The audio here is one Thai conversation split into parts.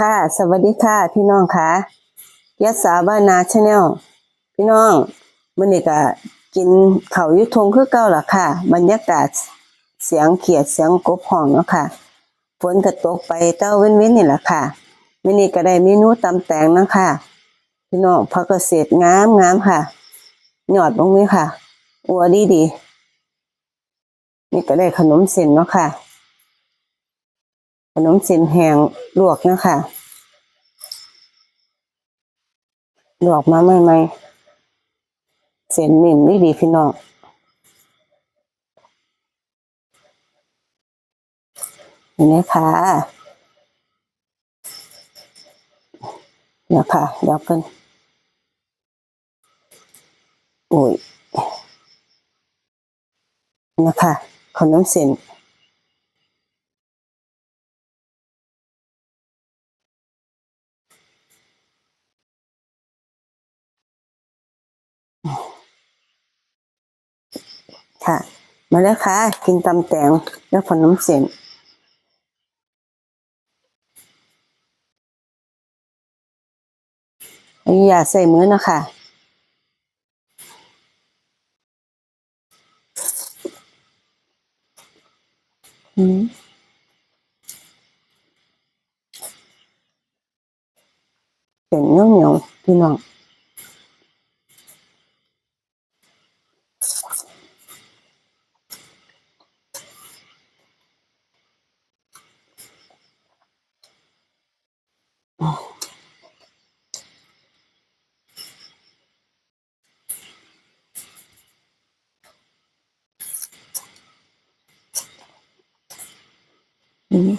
ค่ะ สวัสดีค่ะ พี่น้องค่ะยัสสาบ้านนาชาแนลพี่น้องมื้อนี้ก็กินเขายุทงคือเก่าล่ะค่ะ บรรยากาศเสียงเขียดเสียงกบห้องเนาะค่ะฝนก็ตกไปเต้าเว้นๆนี่แหละค่ะมื้อนี้ก็ได้เมนูตำแตงนะค่ะ พี่น้องผักเกษตรงามงามค่ะ หยอดตรงนี้ค่ะ อัวดีดีนี่ก็ได้ขนมเส้นเนาะค่ะ ขนมเส้นแห้งลวกนะคะลวกมาใหม่ๆเส้นนิ่มดีดีพี่น้องนี่นะคะเดี๋ยวค่ะเดี๋ยวกันโอ้ยนะคะขนมเส้น ค่ะ มาแล้วค่ะ กินตำแตงแล้วขนมเส้นอย่าใส่มือนะคะอืมเป็นเนียวเหนียวๆพี่น้อง อืม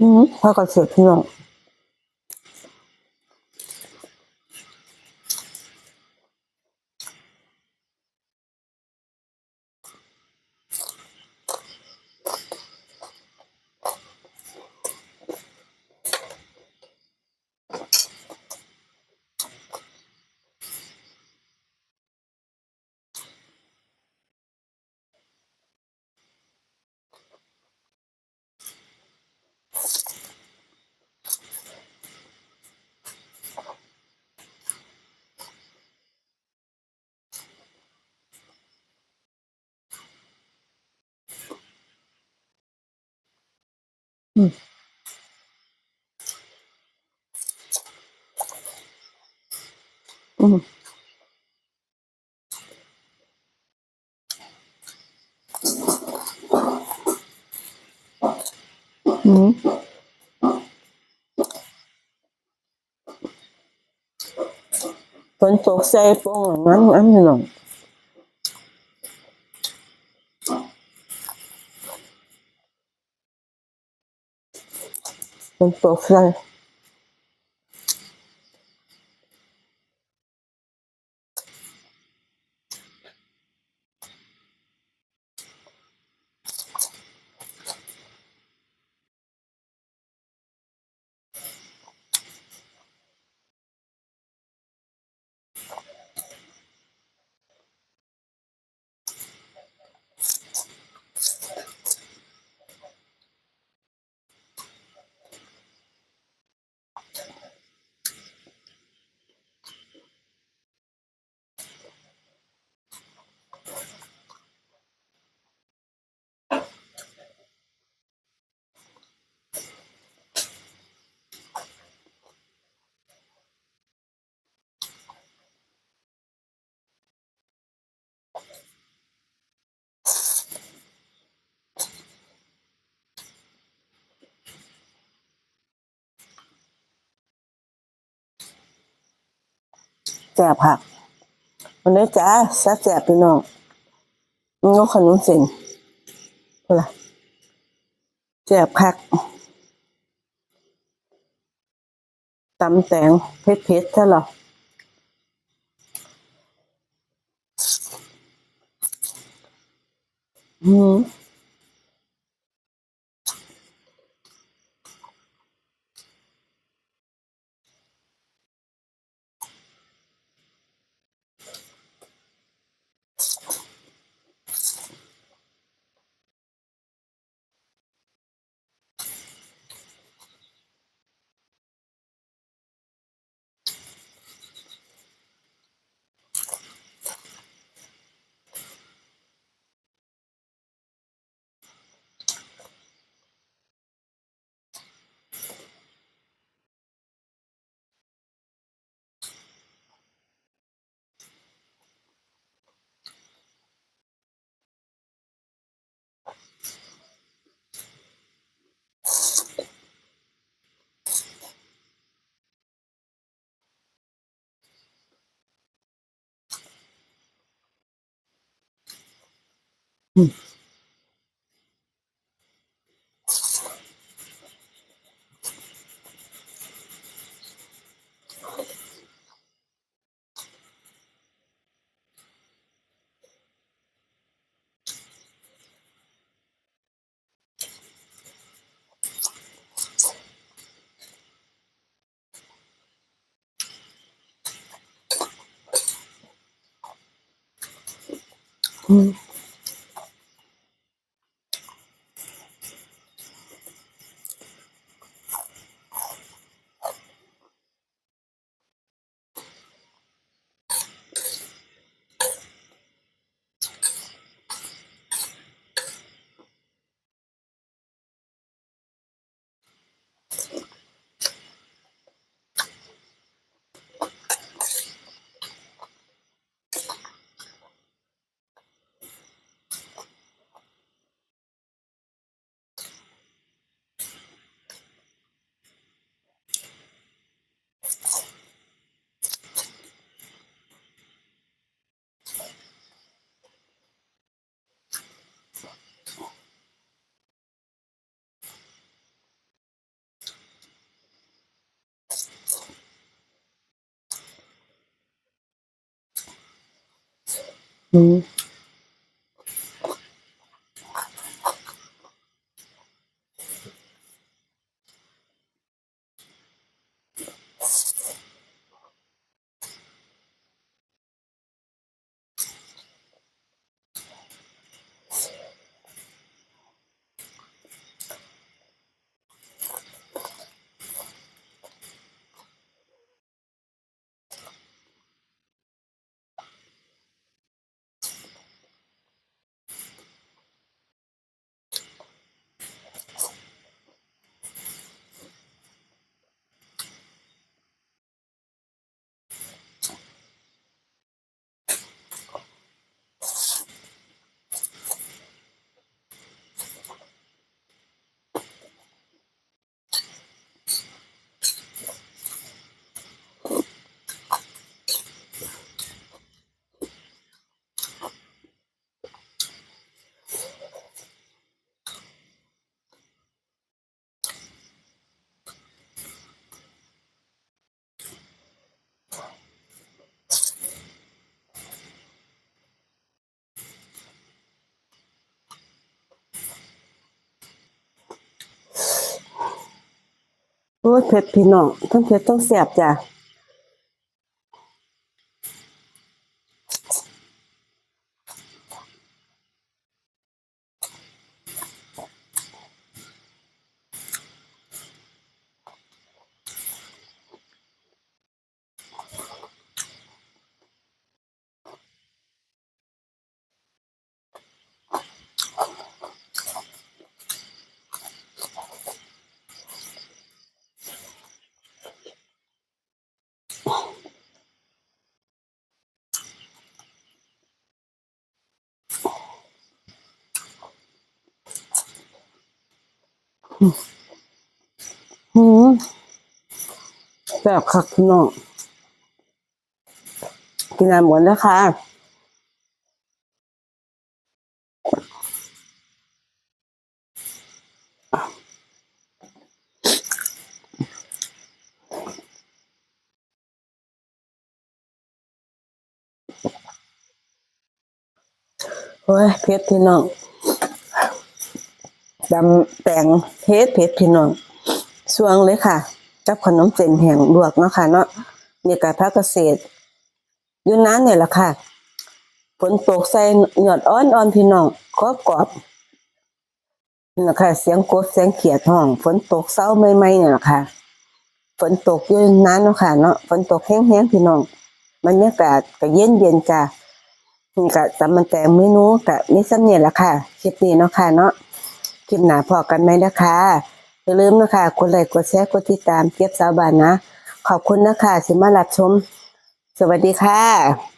อืมพอกับ เสียพี่น้องอืมอืมฝนตกใส่โป่งงั้นงั้นพี่น้องฝนตกใส่ แซ่ผักวันนี้จ้าซ่บแซ่บพี่น้องมันก็ขนมเส้นเท่าไรแซ่ผักตำแตงเผ็ดเผ็ดๆใช่หรออืม อื ม โอ้ยเผ็ดพี่น้องทั้งเผ็ดทั้งแสบจ้ะ หืมแสบคักน้องกินน้ำหมดแล้วค่ะโอ้ยเผ็ดพี่น้อง ดำแตงเผ็ดเผ็ดพี่น้องสวงเลยค่ะ กับขนมเส้นแห้งลวกเนาะค่ะเนาะนี่ก็พักเกษตรอยู่นั้นเนี่ยแหละค่ะฝนตกใส่หยอดอ้อนอ่อนพี่น้องกรอบกรอบนี่แหละค่ะ เสียงกบเสียงเขียดห้อง ฝนตกเศร้าไม่ไม่เนี่ยแหละค่ะฝนตกอยู่นั้นเนาะค่ะเนาะฝนตกแห้งๆพี่น้องบรรยากาศก็เย็นเย็นจ้ะนี่ก็จำมันแต่เมนูกับนี่สำเนียงละค่ะคลิปนี้เนาะค่ะเนาะ ลิปหนาพอกันไหมนะคะอย่าลืมนะคะกดไลค์กดแชร์กดติดตามเก็บสาวบานนะ ขอบคุณนะคะที่มารับชม สวัสดีค่ะ